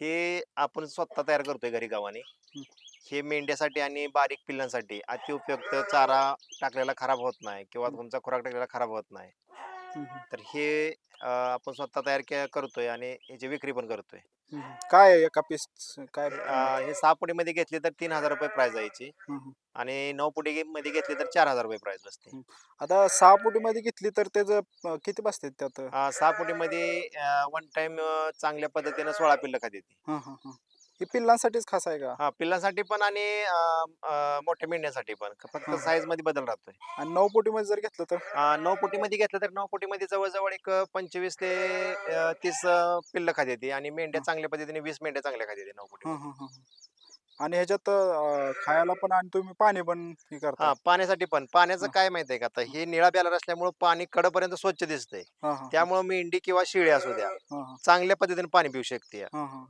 हे आपण स्वतः तयार करतोय घरी गावाने हं. मेंढ्यासाठी आणि बारीक पिल्लांसाठी अतिउपयुक्त चारा टाकलेला खराब होत नाही किंवा. तुमचा खुराक टाकलेला खराब होत नाही तर हे अं, आपण स्वतः तयार के- करतोय आणि ह्याची विक्री पण करतोय. हम्म. काय आहे एका पीस काय अं, हे सहा मध्ये घेतली तर तीन हजार रुपये प्राइस हम्म. आणि नऊ पुढे मध्ये घेतली तर चार हजार रुपये प्राइस बसते. आता सहा मध्ये घेतली तर त्याचं किती बसतात त्यात? अं, सहा मध्ये वन टाइम चांगल्या पद्धतीनं सोळा पिल्लं खात येते हा हा हा. हे पिल्लांसाठीच खास आहे का? हा पिल्लांसाठी पण आणि अं, अं, मोठ्या मेंढ्यासाठी पण. फक्त हा. साईजमध्ये बदल राहतोय. आणि नऊ फुटी मध्ये जर घेतलं तर? अं, नऊ मध्ये घेतलं तर नऊ मध्ये जवळजवळ एक पंचवीस ते अं, तीस अं, पिल्लं खात येते आणि मेंढ्या. चांगल्या पद्धतीने वीस मेंढ्या चांगल्या खात येते नऊ हा हा हा हा. आणि ह्याच्यात अं, खायला पण आणि तुम्ही पाणी पण हे करता. हा पाण्यासाठी पण. पाण्याचं हा. काय माहितीये का आता? हे निळा बॅलर असल्यामुळे पाणी कडपर्यंत स्वच्छ दिसतंय. हा हा त्यामुळे मेंढी किंवा शिळी असू द्या. हा हा. चांगल्या पद्धतीने पाणी पिऊ शकते हा हा.